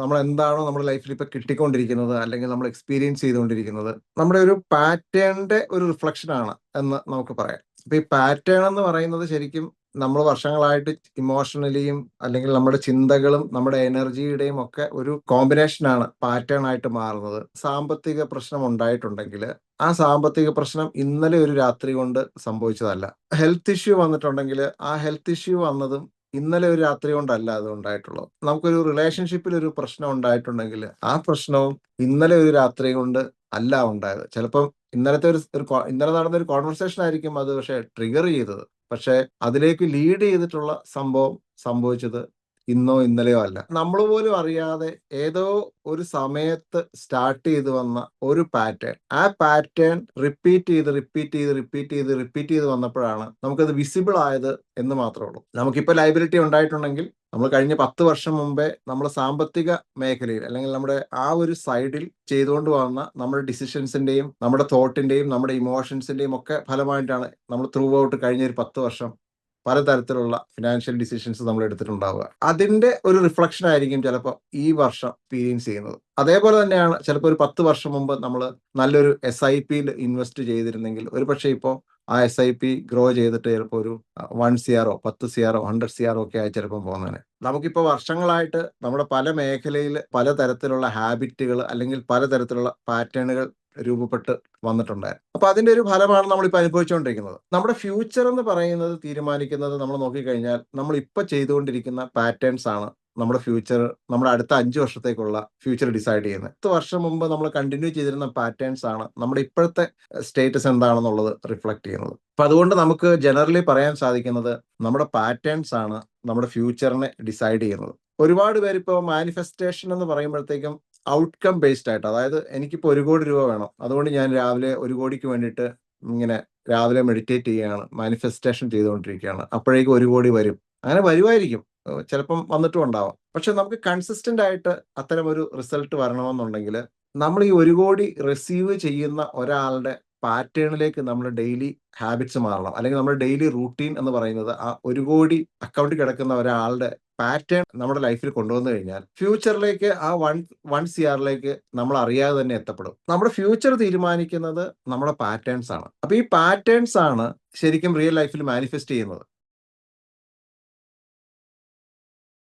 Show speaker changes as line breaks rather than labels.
നമ്മൾ എന്താണോ നമ്മുടെ ലൈഫിൽ ഇപ്പൊ കിട്ടിക്കൊണ്ടിരിക്കുന്നത് അല്ലെങ്കിൽ നമ്മൾ എക്സ്പീരിയൻസ് ചെയ്തുകൊണ്ടിരിക്കുന്നത് നമ്മുടെ ഒരു പാറ്റേണിന്റെ ഒരു റിഫ്ലക്ഷൻ ആണ് എന്ന് നമുക്ക് പറയാം. അപ്പൊ ഈ പാറ്റേൺ എന്ന് പറയുന്നത് ശരിക്കും നമ്മൾ വർഷങ്ങളായിട്ട് ഇമോഷണലിയും അല്ലെങ്കിൽ നമ്മുടെ ചിന്തകളും നമ്മുടെ എനർജിയുടെയും ഒക്കെ ഒരു കോമ്പിനേഷനാണ് പാറ്റേൺ ആയിട്ട് മാറുന്നത്. സാമ്പത്തിക പ്രശ്നം ഉണ്ടായിട്ടുണ്ടെങ്കിൽ ആ സാമ്പത്തിക പ്രശ്നം ഇന്നലെ ഒരു രാത്രി കൊണ്ട് സംഭവിച്ചതല്ല. ഹെൽത്ത് ഇഷ്യൂ വന്നിട്ടുണ്ടെങ്കിൽ ആ ഹെൽത്ത് ഇഷ്യൂ വന്നതും ഇന്നലെ ഒരു രാത്രി കൊണ്ടല്ല അത് ഉണ്ടായിട്ടുള്ളത്. നമുക്കൊരു റിലേഷൻഷിപ്പിൽ ഒരു പ്രശ്നം ഉണ്ടായിട്ടുണ്ടെങ്കിൽ ആ പ്രശ്നവും ഇന്നലെ ഒരു രാത്രി കൊണ്ട് അല്ല ഉണ്ടായത്. ചിലപ്പം ഇന്നലത്തെ ഒരു ഇന്നലെ നടന്ന ഒരു കോൺവെർസേഷൻ ആയിരിക്കും അത് പക്ഷെ ട്രിഗർ ചെയ്തത്. പക്ഷെ അതിലേക്ക് ലീഡ് ചെയ്തിട്ടുള്ള സംഭവം സംഭവിച്ചത് ഇന്നോ ഇന്നലെയോ അല്ല. നമ്മൾ പോലും അറിയാതെ ഏതോ ഒരു സമയത്ത് സ്റ്റാർട്ട് ചെയ്ത് വന്ന ഒരു പാറ്റേൺ ആ പാറ്റേൺ റിപ്പീറ്റ് ചെയ്ത് റിപ്പീറ്റ് ചെയ്ത് റിപ്പീറ്റ് ചെയ്ത് റിപ്പീറ്റ് ചെയ്ത് വന്നപ്പോഴാണ് നമുക്കത് വിസിബിൾ ആയത് എന്ന് മാത്രമേ ഉള്ളൂ. നമുക്കിപ്പോൾ ലൈബിലിറ്റി ഉണ്ടായിട്ടുണ്ടെങ്കിൽ നമ്മൾ കഴിഞ്ഞ പത്ത് വർഷം മുമ്പേ നമ്മൾ സാമ്പത്തിക മേഖലയിൽ അല്ലെങ്കിൽ നമ്മുടെ ആ ഒരു സൈഡിൽ ചെയ്തുകൊണ്ട് വന്ന നമ്മുടെ ഡിസിഷൻസിന്റെയും നമ്മുടെ തോട്ടിന്റെയും നമ്മുടെ ഇമോഷൻസിന്റെയും ഒക്കെ ഫലമായിട്ടാണ് നമ്മൾ ത്രൂ ഔട്ട് കഴിഞ്ഞ ഒരു പത്ത് വർഷം പലതരത്തിലുള്ള ഫിനാൻഷ്യൽ ഡിസിഷൻസ് നമ്മൾ എടുത്തിട്ടുണ്ടാവുക. അതിന്റെ ഒരു റിഫ്ലക്ഷൻ ആയിരിക്കും ചിലപ്പോൾ ഈ വർഷം എക്സ്പീരിയൻസ് ചെയ്യുന്നത്. അതേപോലെ തന്നെയാണ് ചിലപ്പോൾ ഒരു പത്ത് വർഷം മുമ്പ് നമ്മൾ നല്ലൊരു എസ് ഐ പിയിൽ ഇൻവെസ്റ്റ് ചെയ്തിരുന്നെങ്കിൽ ഒരു പക്ഷേ ഇപ്പോൾ ആ എസ് ഐ പി ഗ്രോ ചെയ്തിട്ട് ചിലപ്പോൾ ഒരു വൺ സി ആറോ പത്ത് സി ആറോ ഹൺഡ്രഡ് സി ആറോ ഒക്കെ ആയി ചിലപ്പോൾ പോകുന്നതിന് നമുക്കിപ്പോൾ വർഷങ്ങളായിട്ട് നമ്മുടെ പല മേഖലയിൽ പലതരത്തിലുള്ള ഹാബിറ്റുകൾ അല്ലെങ്കിൽ പലതരത്തിലുള്ള പാറ്റേണുകൾ രൂപപ്പെട്ട് വന്നിട്ടുണ്ടായിരുന്നു. അപ്പൊ അതിന്റെ ഒരു ഫലമാണ് നമ്മൾ ഇപ്പൊ അനുഭവിച്ചുകൊണ്ടിരിക്കുന്നത് നമ്മുടെ ഫ്യൂച്ചർ എന്ന് പറയുന്നത് തീരുമാനിക്കുന്നത് നമ്മൾ നോക്കിക്കഴിഞ്ഞാൽ നമ്മൾ ഇപ്പൊ ചെയ്തുകൊണ്ടിരിക്കുന്ന പാറ്റേൺസ് ആണ് നമ്മുടെ ഫ്യൂച്ചർ നമ്മുടെ അടുത്ത അഞ്ച് വർഷത്തേക്കുള്ള ഫ്യൂച്ചർ ഡിസൈഡ് ചെയ്യുന്നത്. പത്ത് വർഷം മുമ്പ് നമ്മൾ കണ്ടിന്യൂ ചെയ്തിരുന്ന പാറ്റേൺസ് ആണ് നമ്മുടെ ഇപ്പോഴത്തെ സ്റ്റേറ്റസ് എന്താണെന്നുള്ളത് റിഫ്ലക്ട് ചെയ്യുന്നത്. അപ്പൊ അതുകൊണ്ട് നമുക്ക് ജനറലി പറയാൻ സാധിക്കുന്നത് നമ്മുടെ പാറ്റേൺസ് ആണ് നമ്മുടെ ഫ്യൂച്ചറിനെ ഡിസൈഡ് ചെയ്യുന്നത്. ഒരുപാട് പേര് ഇപ്പോൾ മാനിഫെസ്റ്റേഷൻ എന്ന് പറയുമ്പോഴത്തേക്കും ഔട്ട്കം ബേസ്ഡ് ആയിട്ട് അതായത് എനിക്കിപ്പോൾ ഒരു കോടി രൂപ വേണം. അതുകൊണ്ട് ഞാൻ രാവിലെ ഒരു കോടിക്ക് വേണ്ടിയിട്ട് ഇങ്ങനെ രാവിലെ മെഡിറ്റേറ്റ് ചെയ്യുകയാണ് മാനിഫെസ്റ്റേഷൻ ചെയ്തുകൊണ്ടിരിക്കുകയാണ്. അപ്പോഴേക്കും ഒരു കോടി വരും. അങ്ങനെ വരുമായിരിക്കും. ചിലപ്പം വന്നിട്ടും ഉണ്ടാവാം. പക്ഷെ നമുക്ക് കൺസിസ്റ്റന്റ് ആയിട്ട് അത്തരം ഒരു റിസൾട്ട് വരണമെന്നുണ്ടെങ്കിൽ നമ്മൾ ഈ ഒരു കോടി റിസീവ് ചെയ്യുന്ന ഒരാളുടെ പാറ്റേണിലേക്ക് നമ്മൾ ഡെയിലി ഹാബിറ്റ്സ് മാറണം. അല്ലെങ്കിൽ നമ്മുടെ ഡെയിലി റൂട്ടീൻ എന്ന് പറയുന്നത് ആ ഒരു കോടി അക്കൗണ്ടിൽ കിടക്കുന്ന ഒരാളുടെ പാറ്റേൺ നമ്മുടെ ലൈഫിൽ കൊണ്ടുവന്നു കഴിഞ്ഞാൽ ഫ്യൂച്ചറിലേക്ക് ആ വൺ വൺ സിയാറിലേക്ക് നമ്മൾ അറിയാതെ തന്നെ എത്തപ്പെടും. നമ്മുടെ ഫ്യൂച്ചർ തീരുമാനിക്കുന്നത് നമ്മുടെ പാറ്റേൺസ് ആണ്. അപ്പൊ ഈ പാറ്റേൺസ് ആണ് ശരിക്കും റിയൽ ലൈഫിൽ മാനിഫെസ്റ്റ് ചെയ്യുന്നത്.